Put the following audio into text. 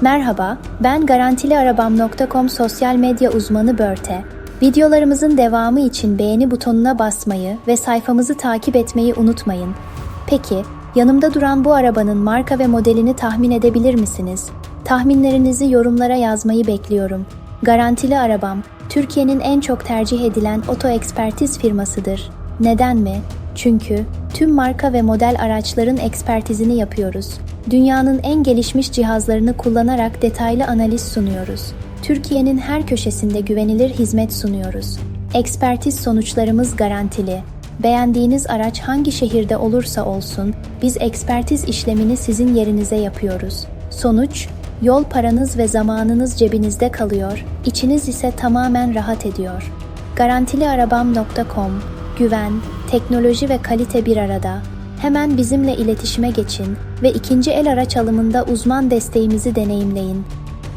Merhaba, ben garantiliarabam.com sosyal medya uzmanı Börte. Videolarımızın devamı için beğeni butonuna basmayı ve sayfamızı takip etmeyi unutmayın. Peki, yanımda duran bu arabanın marka ve modelini tahmin edebilir misiniz? Tahminlerinizi yorumlara yazmayı bekliyorum. Garantili Arabam, Türkiye'nin en çok tercih edilen oto ekspertiz firmasıdır. Neden mi? Çünkü tüm marka ve model araçların ekspertizini yapıyoruz. Dünyanın en gelişmiş cihazlarını kullanarak detaylı analiz sunuyoruz. Türkiye'nin her köşesinde güvenilir hizmet sunuyoruz. Ekspertiz sonuçlarımız garantili. Beğendiğiniz araç hangi şehirde olursa olsun, biz ekspertiz işlemini sizin yerinize yapıyoruz. Sonuç, yol paranız ve zamanınız cebinizde kalıyor, içiniz ise tamamen rahat ediyor. Garantiliarabam.com Güven, teknoloji ve kalite bir arada. Hemen bizimle iletişime geçin ve ikinci el araç alımında uzman desteğimizi deneyimleyin.